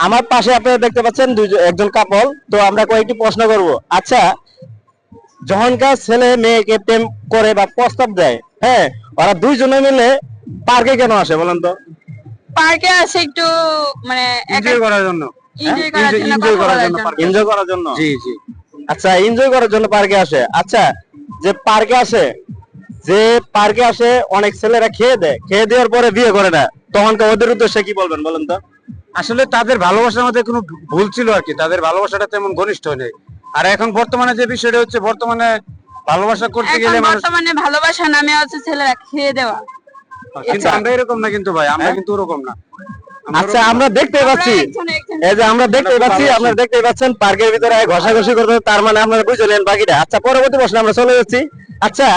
আমার পাশে আপনারা দেখতে পাচ্ছেন দুইজন একজন কাপল তো আমরা কয়েকটি প্রশ্ন করব। আচ্ছা যখনকার ছেলে মেয়েকে প্রেম করে বা প্রস্তাব দেয় হ্যাঁ ওরা দুইজনে মিলে পার্কে কেন আসে বলেন তো? পার্কে আসে একটু মানে এনজয় করার জন্য। এনজয় করার জন্য enjoy কথা করার জন্য এনজয় করার জন্য? জি জি। আচ্ছা এনজয় করার জন্য পার্কে আসে। আচ্ছা যে পার্কে আসে যে পার্কে আসে অনেক ছেলেরা খেয়ে দেয়। খেয়ে দেওয়ার পরে বিয়ে করে না। তখনকার ওদের উদ্দেশ্যে কি বলবেন বলেন তো? আসলে তাদের ভালোবাসার মধ্যে কোনো ভুল ছিল আর কি। তাদের ভালোবাসাটা তেমন ঘনিষ্ঠ নেই আর এখন বর্তমানে যে বিষয়টা হচ্ছে বর্তমানে ভালোবাসা করতে গেলে বর্তমানে ভালোবাসা নামে হচ্ছে ছেলেরা খেয়ে দেওয়া। কিন্তু আমরা এরকম না কিন্তু ভাই আমরা কিন্তু ওরকম না। আচ্ছা আমরা দেখতে পাচ্ছি। এই যে আমরা দেখতে পাচ্ছি আপনারা দেখতে পাচ্ছেন পার্কের ভিতরে ঘষাঘষি করতে তার মানে আপনারা বুঝলেন বাকিটা। আচ্ছা পরবর্তী প্রশ্ন আমরা চলে যাচ্ছি। আচ্ছা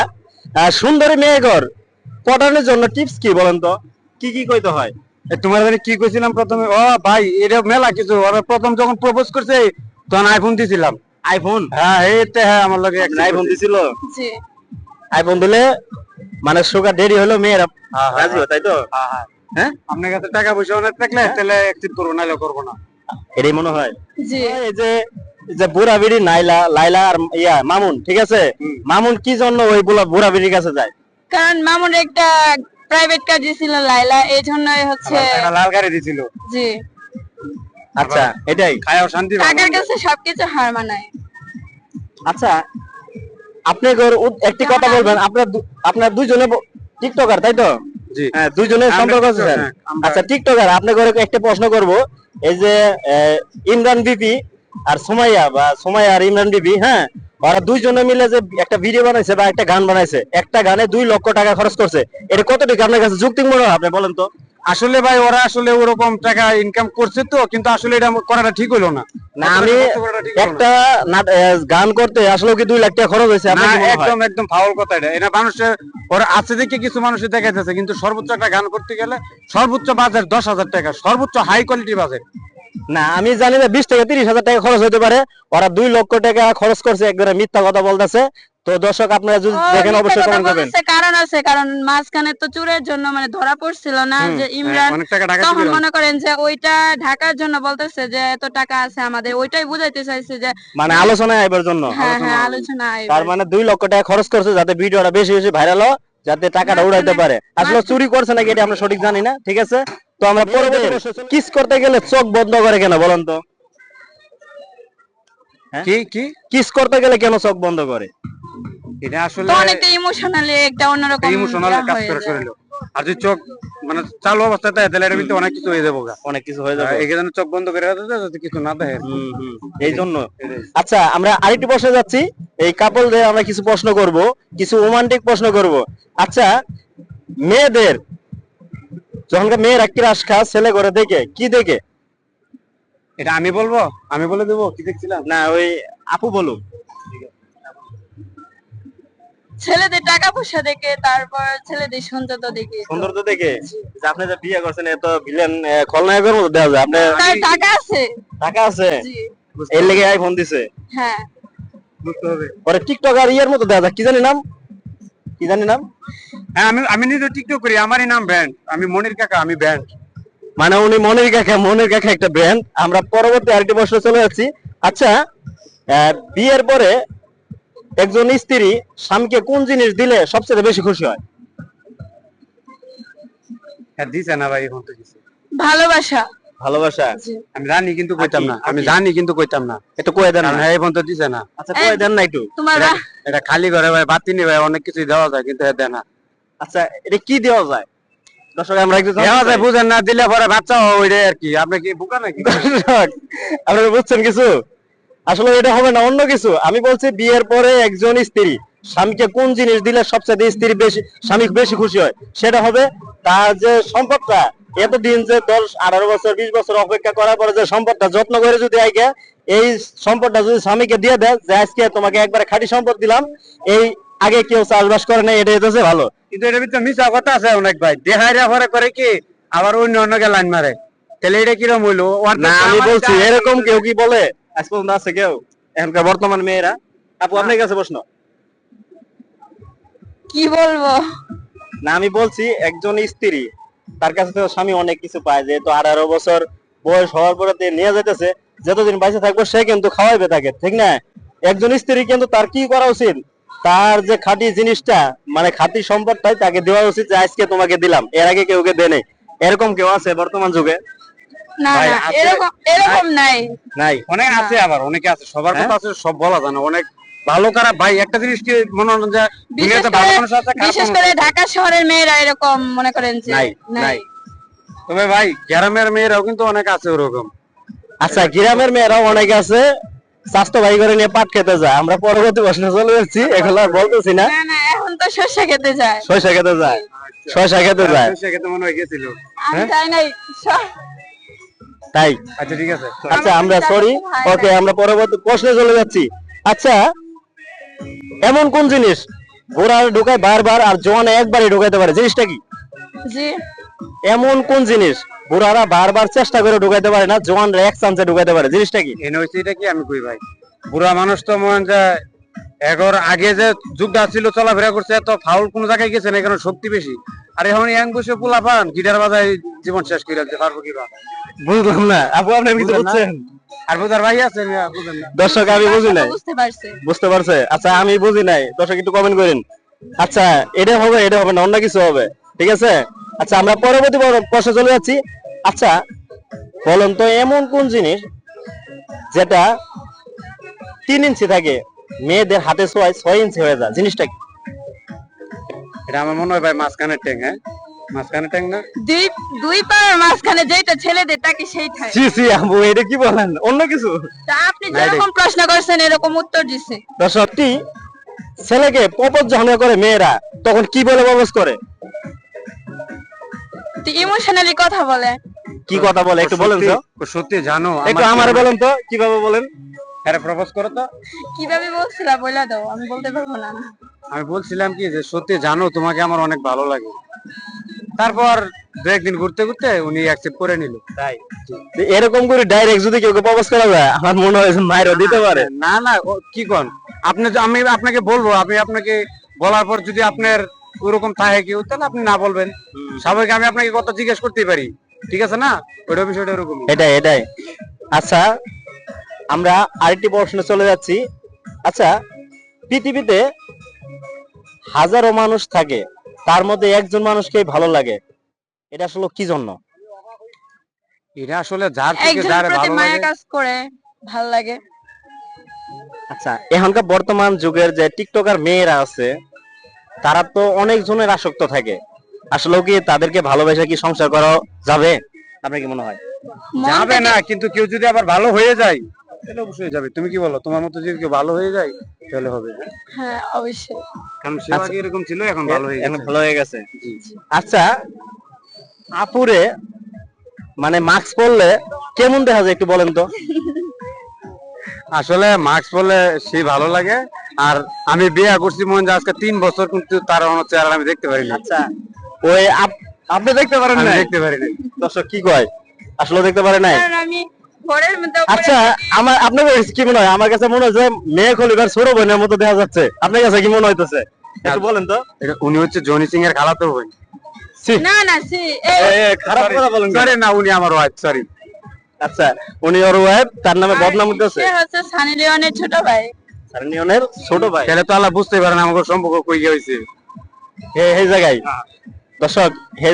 আহ, সুন্দরী মেয়েঘর পটানোর জন্য টিপস কি বলেন তো? কি কি কইতে হয়? তোমার কি কইছিলাম প্রথমে? ও ভাই এটা মেলা কিছু। ওরা প্রথম যখন প্রপোজ করছে তখন আইফোন দিছিলাম। আইফোন হ্যাঁ এইতে হ্যাঁ আমার লগে আইফোন দিছিল? জি। আইফোন দিলে মানে সুগার দেরি হলো মেয়েরা হ্যাঁ, হ্যাঁ, রাজি হয়, তাই তো? হ্যাঁ হ্যাঁ। আপনার কাছে টাকা পয়সা অনেক থাকলে তাহলে একদিন করব নাহলে করব না। এটাই মনে হয়। জি। এই যে যে বুড়া বিড়ি নাইলা লাইলা আর ইয়া মামুন ঠিক আছে? মামুন কি জন্য ওই বুড়া বুড়া বিড়ির কাছে যায়? কারণ মামুন একটা প্রাইভেট কাজ ছিল লাইলা এই জন্যই হচ্ছে একটা লাল গাড়ি দিছিল জি। আচ্ছা এটাই। খায়াও শান্তি। টাকার কাছে সবকিছু হার মানায়। আচ্ছা আপনি গর- একটি কথা বলবেন আপনার আপনার দুইজনে টিকটকার তাই তো? জি। হ্যাঁ দুইজনের সম্পর্ক আছে স্যার। আচ্ছা টিকটকার আপনার ঘরে একটা প্রশ্ন করব। এই যে ইমরান বিপি আর সুমাইয়া বা সুমাইয়া আর ইমরান বিপি হ্যাঁ? ওরা দুইজনে মিলে যে একটা ভিডিও বানাইছে বা একটা গান বানাইছে একটা গানে দুই লক্ষ টাকা খরচ করছে এটা কতটুকু আপনার কাছে যুক্তি মনে হয় আপনি বলেন তো আসলে ভাই ওরা আসলে ওরকম টাকা ইনকাম করছে তো কিন্তু আসলে এটা করাটা ঠিক হইল না না আমি হলো। একটা গান করতে আসলে কি দুই লাখ টাকা খরচ হয়েছে? একদম একদম ফাউল কথা এটা এটা মানুষের ওরা আছে দেখে কিছু মানুষের দেখাইতেছে কিন্তু সর্বোচ্চ একটা গান করতে গেলে সর্বোচ্চ বাজার দশ হাজার টাকা সর্বোচ্চ হাই কোয়ালিটি বাজেট না আমি জানি না বিশ থেকে তিরিশ হাজার টাকা খরচ হতে পারে। ওরা দুই লক্ষ টাকা খরচ করছে একবারে মিথ্যা কথা বলতেছে। তো দর্শক আপনারা যদি দেখেন অবশ্যই কমেন্ট করবেন। কারণ আছে কারণ মাঝখানে তো চুরের জন্য মানে ধরা পড়ছিল না যে ইমরান টাকা ঢাকা তখন মনে করেন যে ওইটা ঢাকার জন্য বলতেছে যে এত টাকা আছে আমাদের। ওইটাই বুঝাইতে চাইছে যে মানে আলোচনায় আইবার জন্য হ্যাঁ হ্যাঁ আলোচনা। তার মানে দুই লক্ষ টাকা খরচ করছে যাতে ভিডিওটা বেশি বেশি ভাইরাল হয় যাতে টাকাটা উড়াইতে পারে। আসলে চুরি করছে নাকি এটা আমরা সঠিক জানি না ঠিক আছে? তো আমরা পরবর্তী কিস করতে গেলে চোখ বন্ধ করে কেন বলেন তো? হ্যাঁ? কি কি? কিস করতে গেলে কেন চোখ বন্ধ করে? এটা আসলে তো অনেকটা ইমোশনালি একটা অন্যরকম ইমোশনাল কাজ করে। শরীরে। আর যদি চোখ মানে চালু অবস্থাতে তাহলে এটা কিন্তু অনেক কিছু হয়ে যাব গা। অনেক কিছু হয়ে যাবে। এখানে চোখ বন্ধ করে রাখতে যাতে কিছু না দেখে হুম, হুম, এই জন্য। আচ্ছা আমরা আরেকটি প্রশ্ন যাচ্ছি। এই কাপলদের আমরা কিছু প্রশ্ন করব কিছু রোমান্টিক প্রশ্ন করব। আচ্ছা মেয়েদের যখন মেয়েরা ক্রাশ খা ছেলে করে দেখে কি দেখে? এটা আমি বলব? আমি বলে দেবো? কি দেখছিলাম? না ওই আপু বলুক। ছেলেদের টাকা পয়সা দেখে তারপর ছেলেদের সৌন্দর্য দেখে। সৌন্দর্য দেখে? যে আপনি যে বিয়ে করছেন এত ভিলেন খলনায়কের মতো দেওয়া যায়। আপনি তার টাকা আছে। টাকা আছে? এর লেগে আইফোন দিছে? হ্যাঁ। বুঝতে হবে। পরে টিকটক আর ইয়ের মতো দেওয়া যায়। কি জানি নাম? কি জানি নাম? হ্যাঁ আমি আমি নিজে টিকটক করি আমারই নাম ব্যান্ড আমি মনির কাকা আমি ব্যান্ড মানে উনি মনির কাকা মনির কাকা একটা ব্র্যান্ড আমরা পরবর্তী আরেকটি প্রশ্ন চলে যাচ্ছি। আচ্ছা বিয়ের পরে একজন স্ত্রী স্বামীকে কোন জিনিস দিলে সবচেয়ে বেশি খুশি হয়? হ্যাঁ দিছে না ভাই এখন তো দিছে। ভালোবাসা। ভালোবাসা? আমি জানি কিন্তু কইতাম না। আমি জানি কিন্তু কইতাম না। কয়ে দেন না। হ্যাঁ তো দিছে না। আচ্ছা কয়ে দেন না একটু। এটা- এটা খালি ঘরে ভাই বাতি নি ভাই অনেক কিছু দেওয়া যায় কিন্তু এ দেয় না। আচ্ছা এটা কি দেওয়া যায়? দর্শক আমরা একটু দেওয়া যায় বুঝেন না দিলে পরে বাচ্চা ওইটাই আর কি। আপনি কি বুকা নাকি? দর্শক, বুঝছেন কিছু? আসলে এটা হবে না অন্য কিছু। আমি বলছি বিয়ের পরে একজন স্ত্রী স্বামীকে কোন জিনিস দিলে সবচেয়ে স্ত্রী বেশি স্বামী বেশি খুশি হয়? সেটা হবে তার যে সম্পদটা। এতদিন যে দশ আঠারো বছর বিশ বছর অপেক্ষা করার পরে যে সম্পদটা যত্ন করে যদি আইকে এই সম্পদটা যদি স্বামীকে দিয়ে দেয় যে আজকে তোমাকে একবারে খাঁটি সম্পদ দিলাম এই আগে কেউ চাষবাস করে না এটা হচ্ছে ভালো। কিন্তু এটার ভিতরে মিশা কথা আছে অনেক ভাই। দেহাইরা পরে করে কি আবার অন্য অন্যকে লাইন মারে। তাহলে এটা কিরম হইল? না আমি বলছি এরকম কেউ কি বলে? আজ পর্যন্ত আছে কেউ? এখনকার বর্তমান মেয়েরা? আপু আপনার কাছে প্রশ্ন। কি বলব? না আমি বলছি একজন স্ত্রী তার কাছে তো স্বামী অনেক কিছু পায় যেহেতু আঠারো বছর বয়স হওয়ার পরে নিয়ে যাইতেছে যতদিন বাইসে থাকব সে কিন্তু খাওয়াইবে তাকে ঠিক না? একজন স্ত্রী কিন্তু তার কি করা উচিত? তার যে খাঁটি জিনিসটা মানে খাঁটি সম্পদটাই তাকে দেওয়া উচিত যে আজকে তোমাকে দিলাম এর আগে কেউ কে দেয় এরকম কেউ আছে বর্তমান যুগে? না না এরকম এরকম নাই। নাই। অনেক আছে আবার অনেকে আছে। সবার হ্যাঁ? কথা আছে সব বলা যায় না। অনেক ভালো খারাপ। ভাই একটা জিনিস কি মনে হয় যে দুনিয়াতে ভালো মানুষ আছে বিশেষ করে ঢাকা শহরের মেয়েরা এরকম মনে করেন যে নাই, নাই। তবে ভাই গ্রামের মেয়েরাও কিন্তু অনেক আছে ওরকম। আচ্ছা গ্রামের মেয়েরাও অনেক আছে। স্বাস্থ্য ভাই করে নিয়ে পাট খেতে যায়। আমরা পরবর্তী প্রশ্নে চলে যাচ্ছি এগুলো আর বলতেছি না। না না এখন তো শস্য খেতে যায়। শসা খেতে যায়। শসা খেতে যায়। সেক্ষেত্রে মনে হয় গেছিল। আমি হ্যাঁ? চাই নাই তাই? আচ্ছা ঠিক আছে। আচ্ছা আমরা সরি। ওকে আমরা পরবর্তী প্রশ্নে চলে যাচ্ছি। আচ্ছা এমন কোন জিনিস ঘোড়ার ঢুকায় বারবার আর জোয়ান একবারই ঢুকাইতে পারে? জিনিসটা কি? জি। এমন কোন জিনিস? বুড়ারা বারবার চেষ্টা করে ঢুকাইতে পারে না জোয়ানরা এক চান্সে ঢুকাইতে পারে জিনিসটা কি? এটা কি আমি কই ভাই? বুড়া মানুষ তো মনে হয় যে এগর আগে যে যুগটা ছিল চলাফেরা করছে তো ফাউল কোন জায়গায় গেছে না এখানে শক্তি বেশি। আর এখন ইয়াং বসে পোলা পান গিটার বাজায় জীবন শেষ করে দিতে পারব কিবা? বুঝলাম না। আপু আপনি কিছু বুঝছেন। আর বোঝার ভাই আছেন বুঝেন না। দর্শক আমি বুঝি নাই। বুঝতে পারছে। বুঝতে পারছে? আচ্ছা আমি বুঝি নাই। দর্শক একটু কমেন্ট করেন। আচ্ছা এটা হবে এটা হবে না অন্য কিছু হবে। ঠিক আছে? আচ্ছা আমরা পরবর্তী পর- প্রশ্নে চলে যাচ্ছি। আচ্ছা বলুন তো এমন কোন জিনিস যেটা তিন ইঞ্চি থাকে মেয়েদের হাতে ছোঁয়ায় ছয় ইঞ্চি হয়ে যায়? জিনিসটা কি? এটা আমার মনে হয় ভাই মাঝখানের ট্যাং হ্যাঁ? মাঝখানের ট্যাং না? দুই দুই পাড়ার মাঝখানে যেটা ছেলেদের তাকে সেই এটা কি বলেন? অন্য কিছু? তা আপনি যেরকম প্রশ্ন করছেন এরকম উত্তর দিছে। দর্শকটি ছেলেকে প্রপোজ যখন করে মেয়েরা তখন কি বলে প্রপোজ করে? ইমোশনালি কথা বলে। কি কথা বলে একটু বলেন তো। সত্যি- জানো একটু আমার বলেন তো কীভাবে বলেন? হ্যাঁ প্রপোজ করো তো। কীভাবে বলছিলা বইলা দাও আমি বলতে পারব না। আমি বলছিলাম কি যে সত্যি জানো তোমাকে আমার অনেক ভালো লাগে। তারপর দু একদিন ঘুরতে ঘুরতে উনি অ্যাকসেপ্ট করে নিল। তাই? এরকম করে ডাইরেক্ট যদি কেউ প্রপোজ করা যায় আমার মনে হয় মায়েরও দিতে পারে। না না কি কোন? আপনি আমি আপনাকে বলব আমি আপনাকে বলার পর যদি আপনার ওরকম থাকে কেউ তাহলে আপনি না বলবেন। স্বাভাবিক আমি আপনাকে কথা জিজ্ঞেস করতেই পারি। ঠিক আছে না? ওইটা বিষয়টা এরকম এটাই এটাই। আচ্ছা আমরা আরেকটি প্রশ্নে চলে যাচ্ছি। আচ্ছা পৃথিবীতে হাজারো মানুষ থাকে তার মধ্যে একজন মানুষকে ভালো লাগে। এটা আসলে কি জন্য? এটা আসলে যার থেকে যার প্রতি ভালো মায়া লাগে কাজ করে ভালো লাগে। আচ্ছা এখনকার বর্তমান যুগের যে টিকটকার মেয়েরা আছে তারা তো অনেক জনের আসক্ত থাকে। আসলে কি তাদেরকে ভালোবেসে কি সংসার করা যাবে? আপনার কি মনে হয়? যাবে না কিন্তু কেউ যদি আবার ভালো হয়ে যায় তাহলে অবশ্যই যাবে। তুমি কি বলো? তোমার মতো যদি কেউ ভালো হয়ে যায় তাহলে হবে। হ্যাঁ অবশ্যই। কারণ সে আচ্ছা। আগে এরকম ছিল এখন ভালো হয়ে গেছে। ভালো হয়ে গেছে। আচ্ছা আপুরে মানে মাস্ক পরলে কেমন দেখা যায় একটু বলেন তো? আসলে মাস্ক পরলে সে ভালো লাগে আর আমি বিয়ে করছি মনে আজকে তিন বছর কিন্তু তার অন্য চেহারা আমি দেখতে পারি না আচ্ছা। ওই আপনি দেখতে পারেন না দেখতে পারি না দর্শক কি কয়? আসলে দেখতে পারে নাই? কারণ আমি ঘরের মধ্যে উপরে আচ্ছা আমার আপনার কি মনে হয়? আমার কাছে মনে হয় যে মেয়ে ছোট বোনের মতো দেখা যাচ্ছে। আপনার কাছে কি মনে হইতেছে? একটু বলেন তো। উনি হচ্ছে জনি সিং এর খালাতো বোন। না না সি খারাপ কথা বলেন সরি না উনি আমার ওয়াইফ সরি আচ্ছা উনি ওর ওয়াইফ তার নামে বদনাম সে হচ্ছে সানি লিওনের ছোট ভাই। সারনিয়নের ছোট ভাই। তাহলে তো আল্লাহ বুঝতে পারেন আমাকে সম্পর্ক কই হয়েছে হে জায়গায়। দর্শক হে